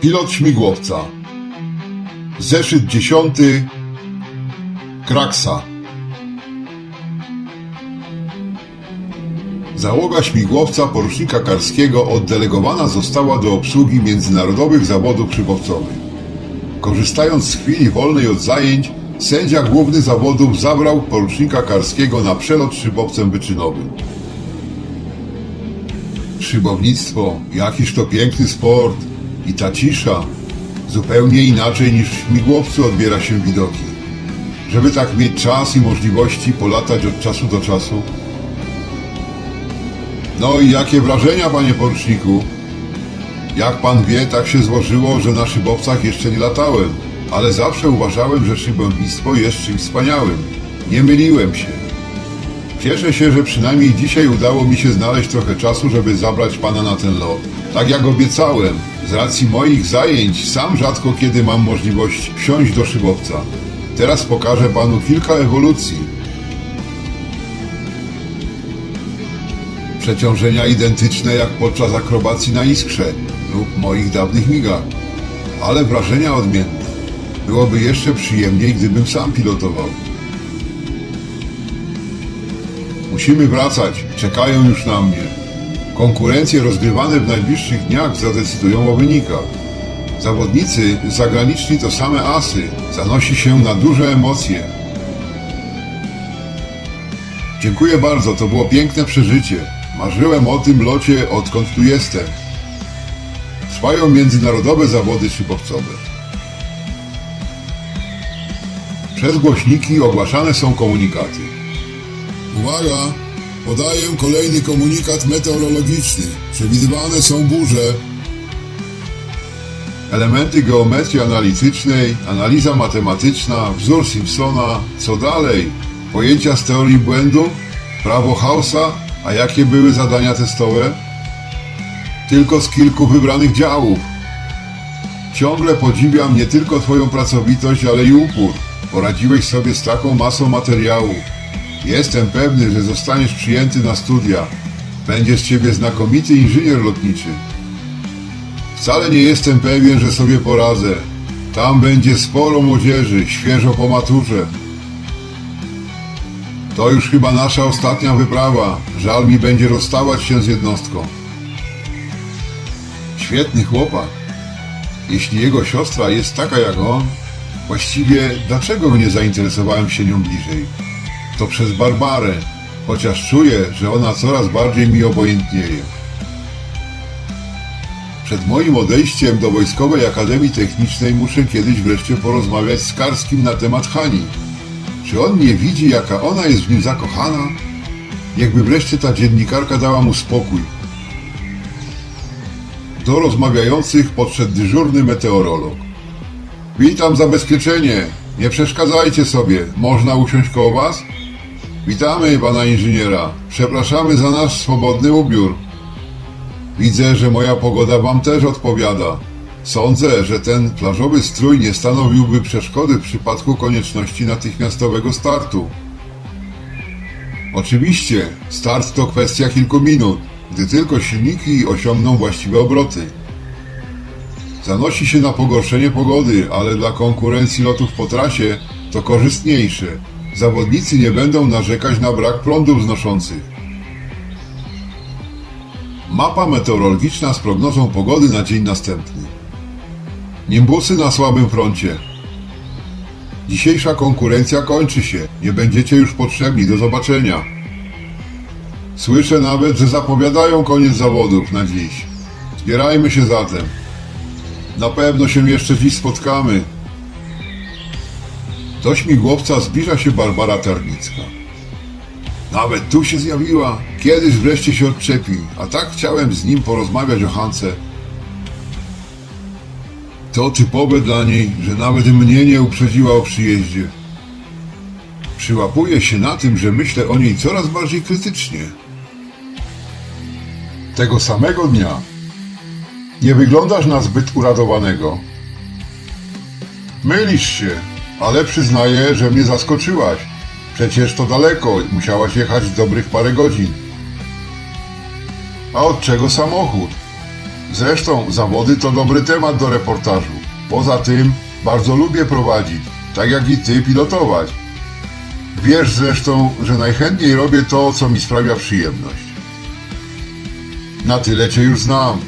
Pilot śmigłowca. Zeszyt dziesiąty. Kraksa. Załoga śmigłowca porucznika Karskiego oddelegowana została do obsługi międzynarodowych zawodów szybowcowych. Korzystając z chwili wolnej od zajęć, sędzia główny zawodów zabrał porucznika Karskiego na przelot szybowcem wyczynowym. Szybownictwo, jakiż to piękny sport i ta cisza, zupełnie inaczej niż w śmigłowcu odbiera się widoki. Żeby tak mieć czas i możliwości polatać od czasu do czasu. No i jakie wrażenia, panie poruczniku? Jak pan wie, tak się złożyło, że na szybowcach jeszcze nie latałem, ale zawsze uważałem, że szybownictwo jest czymś wspaniałym. Nie myliłem się. Cieszę się, że przynajmniej dzisiaj udało mi się znaleźć trochę czasu, żeby zabrać pana na ten lot. Tak jak obiecałem, z racji moich zajęć sam rzadko kiedy mam możliwość wsiąść do szybowca. Teraz pokażę panu kilka ewolucji. Przeciążenia identyczne jak podczas akrobacji na iskrze lub moich dawnych migach, ale wrażenia odmienne. Byłoby jeszcze przyjemniej, gdybym sam pilotował. Musimy wracać, czekają już na mnie. Konkurencje rozgrywane w najbliższych dniach zadecydują o wynikach. Zawodnicy zagraniczni to same asy, zanosi się na duże emocje. Dziękuję bardzo, to było piękne przeżycie. Marzyłem o tym locie odkąd tu jestem. Trwają międzynarodowe zawody szybowcowe. Przez głośniki ogłaszane są komunikaty. Uwaga! Podaję kolejny komunikat meteorologiczny. Przewidywane są burze. Elementy geometrii analitycznej, analiza matematyczna, wzór Simpsona, co dalej? Pojęcia z teorii błędu, prawo Hausa, a jakie były zadania testowe? Tylko z kilku wybranych działów. Ciągle podziwiam nie tylko Twoją pracowitość, ale i upór. Poradziłeś sobie z taką masą materiału. Jestem pewny, że zostaniesz przyjęty na studia. Będzie z ciebie znakomity inżynier lotniczy. Wcale nie jestem pewien, że sobie poradzę. Tam będzie sporo młodzieży, świeżo po maturze. To już chyba nasza ostatnia wyprawa. Żal mi będzie rozstawać się z jednostką. Świetny chłopak. Jeśli jego siostra jest taka jak on, właściwie dlaczego nie zainteresowałem się nią bliżej? To przez Barbarę, chociaż czuję, że ona coraz bardziej mi obojętnieje. Przed moim odejściem do Wojskowej Akademii Technicznej muszę kiedyś wreszcie porozmawiać z Karskim na temat Hani. Czy on nie widzi, jaka ona jest w nim zakochana? Jakby wreszcie ta dziennikarka dała mu spokój. Do rozmawiających podszedł dyżurny meteorolog. Witam zabezpieczenie. Nie przeszkadzajcie sobie. Można usiąść koło was? Witamy pana inżyniera. Przepraszamy za nasz swobodny ubiór. Widzę, że moja pogoda wam też odpowiada. Sądzę, że ten plażowy strój nie stanowiłby przeszkody w przypadku konieczności natychmiastowego startu. Oczywiście, start to kwestia kilku minut, gdy tylko silniki osiągną właściwe obroty. Zanosi się na pogorszenie pogody, ale dla konkurencji lotów po trasie to korzystniejsze. Zawodnicy nie będą narzekać na brak prądów znoszących. Mapa meteorologiczna z prognozą pogody na dzień następny. Nimbusy na słabym froncie. Dzisiejsza konkurencja kończy się. Nie będziecie już potrzebni. Do zobaczenia. Słyszę nawet, że zapowiadają koniec zawodów na dziś. Zbierajmy się zatem. Na pewno się jeszcze dziś spotkamy. Do śmigłowca zbliża się Barbara Tarnicka. Nawet tu się zjawiła. Kiedyś wreszcie się odczepi, a tak chciałem z nim porozmawiać o Hance. To typowe dla niej, że nawet mnie nie uprzedziła o przyjeździe. Przyłapuję się na tym, że myślę o niej coraz bardziej krytycznie. Tego samego dnia. Nie wyglądasz na zbyt uradowanego. Mylisz się, ale przyznaję, że mnie zaskoczyłaś. Przecież to daleko, musiałaś jechać dobrych parę godzin. A od czego samochód? Zresztą zawody to dobry temat do reportażu. Poza tym bardzo lubię prowadzić, tak jak i ty pilotować. Wiesz zresztą, że najchętniej robię to, co mi sprawia przyjemność. Na tyle cię już znam.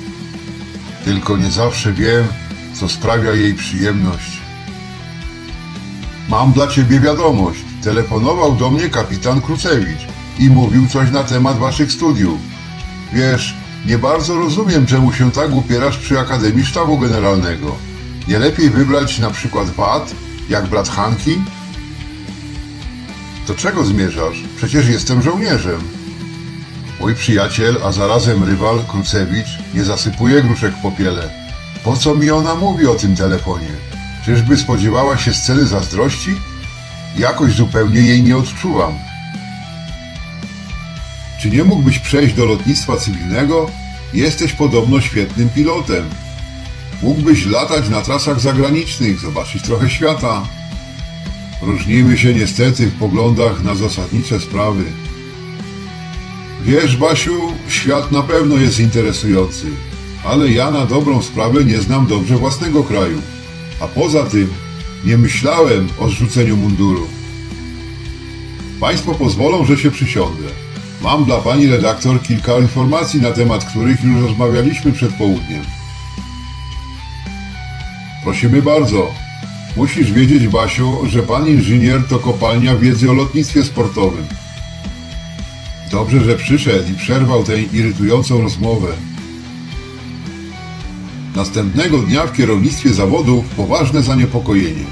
Tylko nie zawsze wiem, co sprawia jej przyjemność. Mam dla ciebie wiadomość. Telefonował do mnie kapitan Krucewicz i mówił coś na temat waszych studiów. Wiesz, nie bardzo rozumiem, czemu się tak upierasz przy Akademii Sztabu Generalnego. Nie lepiej wybrać na przykład VAT, jak brat Hanki? Do czego zmierzasz? Przecież jestem żołnierzem. Mój przyjaciel, a zarazem rywal Krucewicz nie zasypuje gruszek w popiele. Po co mi ona mówi o tym telefonie? Czyżby spodziewała się sceny zazdrości? Jakoś zupełnie jej nie odczuwam. Czy nie mógłbyś przejść do lotnictwa cywilnego? Jesteś podobno świetnym pilotem. Mógłbyś latać na trasach zagranicznych, zobaczyć trochę świata. Różnimy się niestety w poglądach na zasadnicze sprawy. Wiesz, Basiu, świat na pewno jest interesujący, ale ja na dobrą sprawę nie znam dobrze własnego kraju. A poza tym nie myślałem o zrzuceniu munduru. Państwo pozwolą, że się przysiądę. Mam dla pani redaktor kilka informacji na temat których już rozmawialiśmy przed południem. Prosimy bardzo. Musisz wiedzieć, Basiu, że pan inżynier to kopalnia wiedzy o lotnictwie sportowym. Dobrze, że przyszedł i przerwał tę irytującą rozmowę. Następnego dnia w kierownictwie zawodów poważne zaniepokojenie.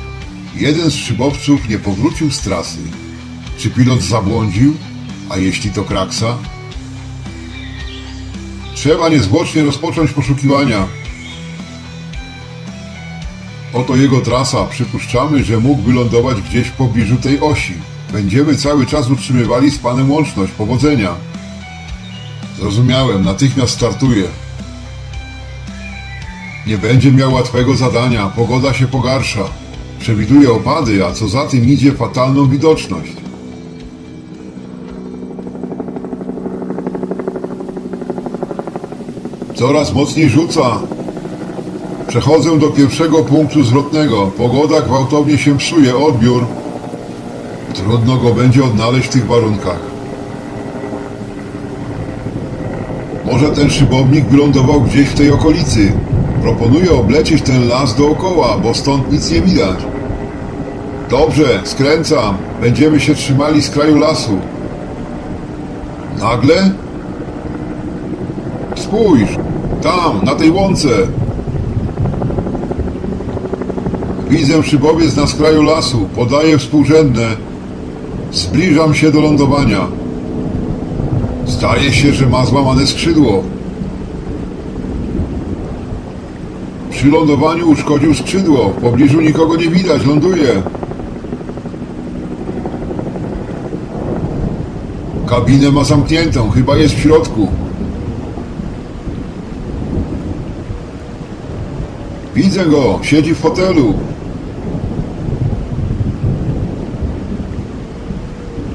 Jeden z szybowców nie powrócił z trasy. Czy pilot zabłądził? A jeśli to kraksa? Trzeba niezwłocznie rozpocząć poszukiwania. Oto jego trasa. Przypuszczamy, że mógł wylądować gdzieś w pobliżu tej osi. Będziemy cały czas utrzymywali z panem łączność. Powodzenia. Zrozumiałem. Natychmiast startuję. Nie będzie miał łatwego zadania. Pogoda się pogarsza. Przewiduje opady, a co za tym idzie fatalną widoczność. Coraz mocniej rzuca. Przechodzę do pierwszego punktu zwrotnego. Pogoda gwałtownie się psuje. Odbiór. Trudno go będzie odnaleźć w tych warunkach. Może ten szybownik wylądował gdzieś w tej okolicy. Proponuję oblecieć ten las dookoła, bo stąd nic nie widać. Dobrze, skręcam. Będziemy się trzymali z kraju lasu. Nagle? Spójrz, tam, na tej łące. Widzę szybowiec na skraju lasu. Podaję współrzędne. Zbliżam się do lądowania. Zdaje się, że ma złamane skrzydło. Przy lądowaniu uszkodził skrzydło. W pobliżu nikogo nie widać. Ląduje. Kabinę ma zamkniętą. Chyba jest w środku. Widzę go. Siedzi w fotelu.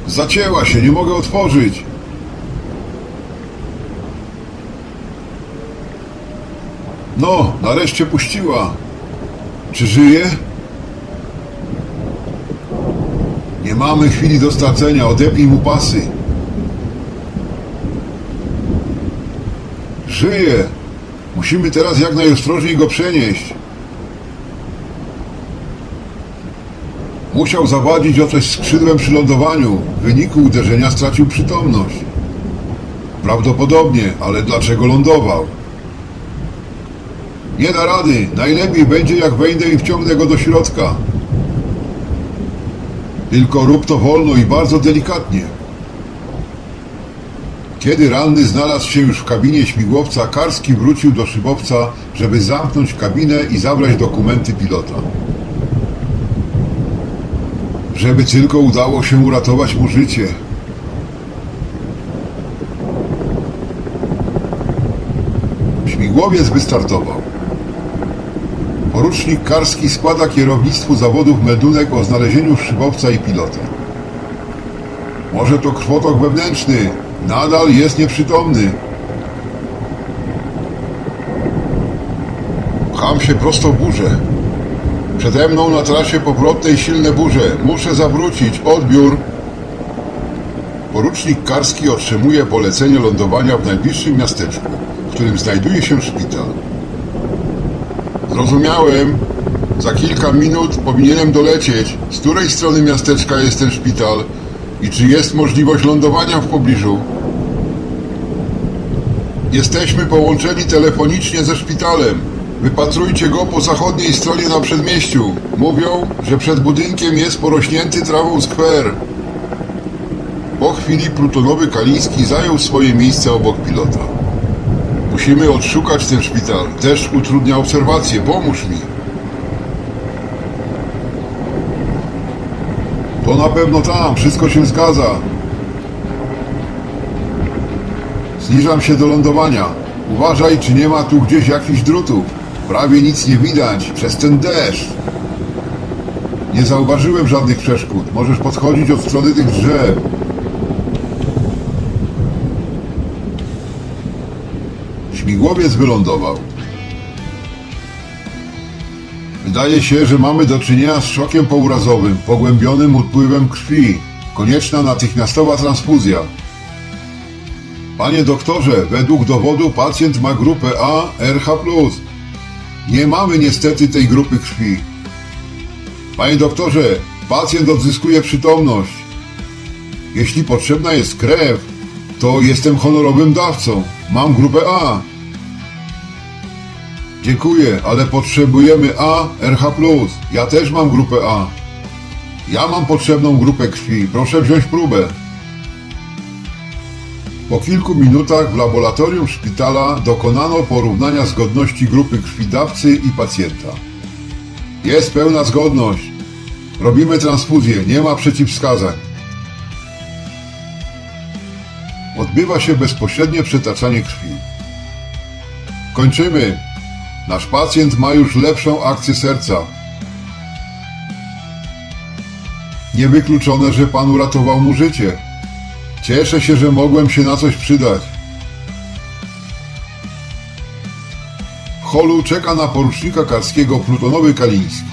Zacięła się. Nie mogę otworzyć. No, nareszcie puściła. Czy żyje? Nie mamy chwili do stracenia. Odepnij mu pasy. Żyje. Musimy teraz jak najostrożniej go przenieść. Musiał zawadzić o coś skrzydłem przy lądowaniu. W wyniku uderzenia stracił przytomność. Prawdopodobnie, ale dlaczego lądował? Nie da rady. Najlepiej będzie, jak wejdę i wciągnę go do środka. Tylko rób to wolno i bardzo delikatnie. Kiedy ranny znalazł się już w kabinie śmigłowca, Karski wrócił do szybowca, żeby zamknąć kabinę i zabrać dokumenty pilota. Żeby tylko udało się uratować mu życie. Śmigłowiec wystartował. Porucznik Karski składa kierownictwu zawodów meldunek o znalezieniu szybowca i pilota. Może to krwotok wewnętrzny. Nadal jest nieprzytomny. Pcham się prosto w burzę. Przede mną na trasie powrotnej silne burze. Muszę zawrócić. Odbiór. Porucznik Karski otrzymuje polecenie lądowania w najbliższym miasteczku, w którym znajduje się szpital. Zrozumiałem. Za kilka minut powinienem dolecieć. Z której strony miasteczka jest ten szpital? I czy jest możliwość lądowania w pobliżu? Jesteśmy połączeni telefonicznie ze szpitalem. Wypatrujcie go po zachodniej stronie na przedmieściu. Mówią, że przed budynkiem jest porośnięty trawą skwer. Po chwili plutonowy Kaliński zajął swoje miejsce obok pilota. Musimy odszukać ten szpital. Też utrudnia obserwację. Pomóż mi. To na pewno tam. Wszystko się zgadza. Zniżam się do lądowania. Uważaj, czy nie ma tu gdzieś jakichś drutów. Prawie nic nie widać przez ten deszcz. Nie zauważyłem żadnych przeszkód. Możesz podchodzić od strony tych drzew. Śmigłowiec wylądował. Wydaje się, że mamy do czynienia z szokiem pourazowym, pogłębionym odpływem krwi. Konieczna natychmiastowa transfuzja. Panie doktorze, według dowodu pacjent ma grupę A RH+. Nie mamy niestety tej grupy krwi. Panie doktorze, pacjent odzyskuje przytomność. Jeśli potrzebna jest krew, to jestem honorowym dawcą. Mam grupę A. Dziękuję, ale potrzebujemy A RH+. Ja też mam grupę A. Ja mam potrzebną grupę krwi. Proszę wziąć próbę. Po kilku minutach w laboratorium szpitala dokonano porównania zgodności grupy krwidawcy i pacjenta. Jest pełna zgodność. Robimy transfuzję, nie ma przeciwwskazań. Odbywa się bezpośrednie przetaczanie krwi. Kończymy. Nasz pacjent ma już lepszą akcję serca. Niewykluczone, że pan uratował mu życie. Cieszę się, że mogłem się na coś przydać. W holu czeka na porucznika karskiego plutonowy Kaliński.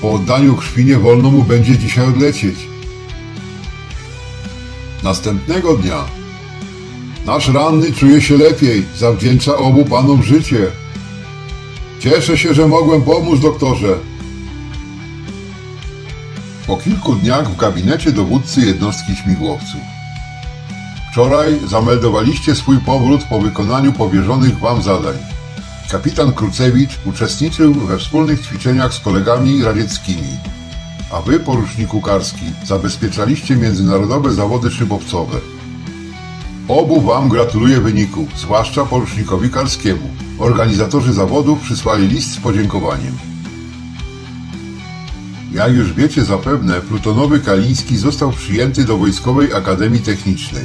Po oddaniu krwi nie wolno mu będzie dzisiaj odlecieć. Następnego dnia nasz ranny czuje się lepiej, zawdzięcza obu panom życie. Cieszę się, że mogłem pomóc, doktorze. Po kilku dniach w gabinecie dowódcy jednostki śmigłowców. Wczoraj zameldowaliście swój powrót po wykonaniu powierzonych wam zadań. Kapitan Krucewicz uczestniczył we wspólnych ćwiczeniach z kolegami radzieckimi, a wy, poruczniku Karski, zabezpieczaliście międzynarodowe zawody szybowcowe. Obu wam gratuluję wyników, zwłaszcza porucznikowi Karskiemu. Organizatorzy zawodów przysłali list z podziękowaniem. Jak już wiecie zapewne, plutonowy Kaliński został przyjęty do Wojskowej Akademii Technicznej.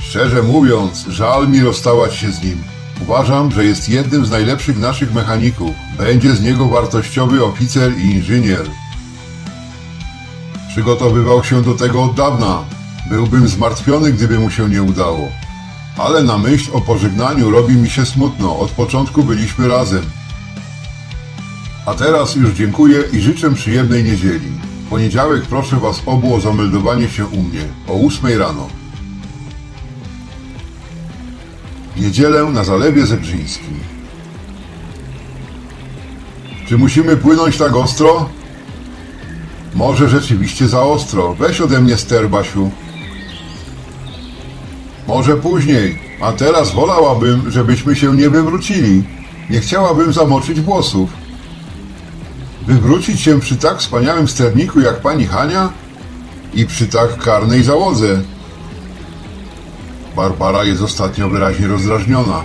Szczerze mówiąc, żal mi rozstawać się z nim. Uważam, że jest jednym z najlepszych naszych mechaników. Będzie z niego wartościowy oficer i inżynier. Przygotowywał się do tego od dawna. Byłbym zmartwiony, gdyby mu się nie udało. Ale na myśl o pożegnaniu robi mi się smutno. Od początku byliśmy razem. A teraz już dziękuję i życzę przyjemnej niedzieli. W poniedziałek proszę Was obu o zameldowanie się u mnie o 8 rano. Niedzielę na Zalewie Zebrzyńskim. Czy musimy płynąć tak ostro? Może rzeczywiście za ostro. Weź ode mnie ster, Basiu. Może później, a teraz wolałabym, żebyśmy się nie wywrócili. Nie chciałabym zamoczyć włosów. Wywrócić się przy tak wspaniałym sterniku jak pani Hania i przy tak karnej załodze. Barbara jest ostatnio wyraźnie rozdrażniona.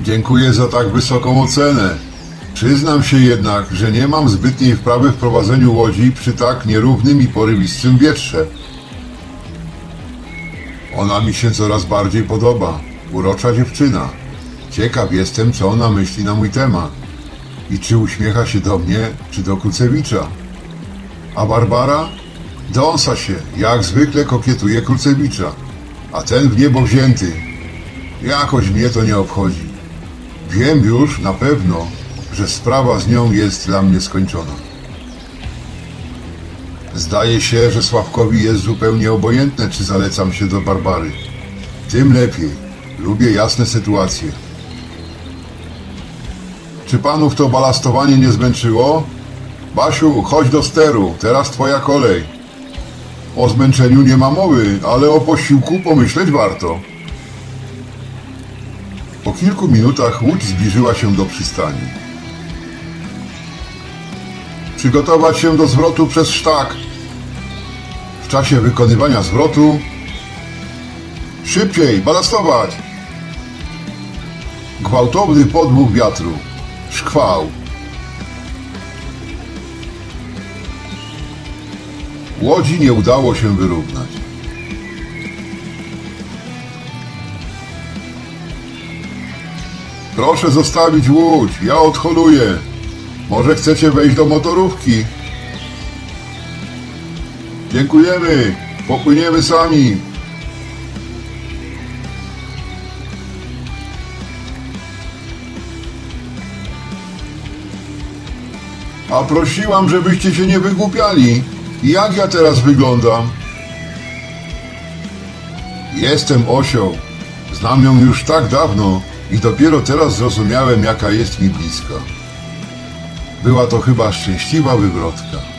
Dziękuję za tak wysoką ocenę. Przyznam się jednak, że nie mam zbytniej wprawy w prowadzeniu łodzi przy tak nierównym i porywistym wietrze. Ona mi się coraz bardziej podoba. Urocza dziewczyna. Ciekaw jestem, co ona myśli na mój temat. I czy uśmiecha się do mnie, czy do Krucewicza? A Barbara? Dąsa się, jak zwykle kokietuje Krucewicza. A ten w niebo wzięty. Jakoś mnie to nie obchodzi. Wiem już na pewno, że sprawa z nią jest dla mnie skończona. Zdaje się, że Sławkowi jest zupełnie obojętne, czy zalecam się do Barbary. Tym lepiej. Lubię jasne sytuacje. Czy panów to balastowanie nie zmęczyło? Basiu, chodź do steru, teraz twoja kolej. O zmęczeniu nie ma mowy, ale o posiłku pomyśleć warto. Po kilku minutach łódź zbliżyła się do przystani. Przygotować się do zwrotu przez sztak. Czasie wykonywania zwrotu szybciej, balastować. Gwałtowny podmuch wiatru. Szkwał. Łodzi nie udało się wyrównać. Proszę zostawić łódź, ja odholuję. Może chcecie wejść do motorówki? Dziękujemy, popłyniemy sami. A prosiłam, żebyście się nie wygłupiali. Jak ja teraz wyglądam? Jestem osioł. Znam ją już tak dawno i dopiero teraz zrozumiałem, jaka jest mi bliska. Była to chyba szczęśliwa wywrotka.